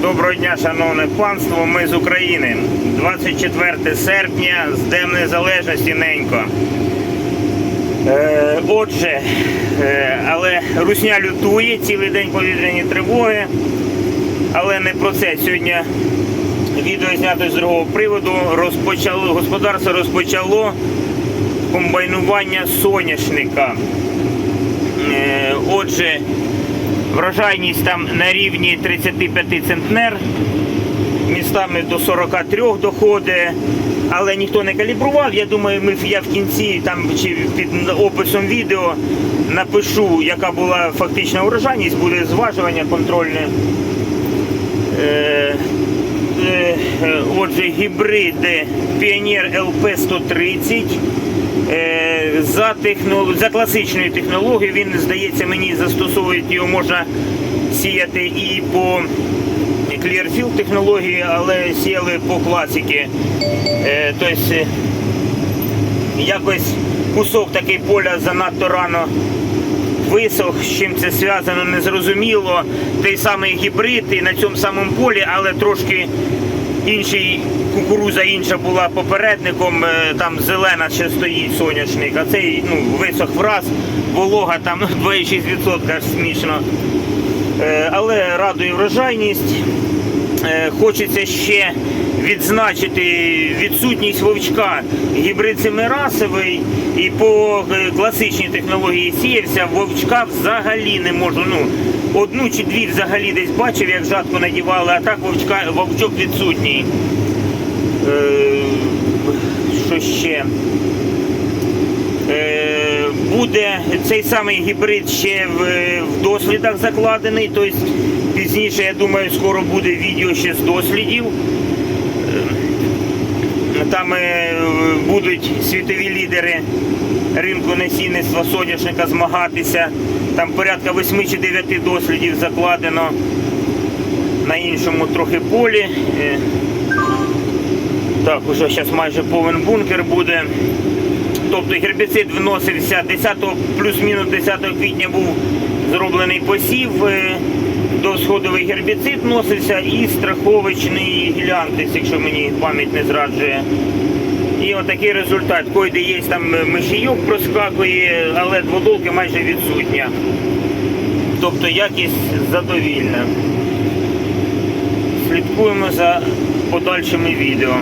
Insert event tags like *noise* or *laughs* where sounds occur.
Доброго дня, шановне панство. Ми з України. 24 серпня, з Днем Незалежності ненько. Е, отже, е, але русня лютує, цілий день повітряні тривоги. Але не про це. Сьогодні відео знято з другого приводу. Розпочало, господарство розпочало комбайнування соняшника. Е, Отже, врожайність там на рівні 35 центнер, містами до 43 доходить, але ніхто не калібрував. Я думаю, ми, я в кінці там чи під описом відео напишу, яка була фактична урожайність, буде зважування контрольне. Е, е, Отже, гібриди Pioneer LP 130. Е, За, техно... за класичною технологією він, здається, мені застосовують його можна сіяти і по Clearfield технології, але сіяли по класіки. Е, Тобто е, якось кусок такий поля занадто рано висох, з чим це зв'язано, незрозуміло. Той самий гібрид і на цьому самому полі, але трошки інший кукуруза інша була попередником, е, там зелена ще стоїть соняшник, а цей ну, висох враз, волога там *laughs* 2,6% аж смішно. Е, Але радує врожайність. Е, Хочеться ще відзначити відсутність вовчка. Гібрид семирасовий і по класичній технології сіявся, вовчка взагалі не можу. Ну, одну чи дві взагалі десь бачив, як жатку надівали, а так вовчка, вовчок відсутній. Е, Що ще? Е, буде цей самий гібрид ще в, в дослідах закладений. Тобто пізніше, я думаю, скоро буде відео ще з дослідів. Е, Там е, будуть світові лідери ринку насінництва соняшника змагатися. Там порядка 8 чи 9 дослідів закладено на іншому трохи полі. Е, Так, уже зараз майже повен бункер буде. Тобто гербіцид вносився 10 плюс-мінус 10 квітня був зроблений посів, е, досходовий гербіцид вносився і страховочний гілянтис, якщо мені пам'ять не зраджує. І отакий результат. Койде є там мишіюк проскакує, але дводолки майже відсутня. Тобто якість задовільна. Слідкуємо за подальшими відео.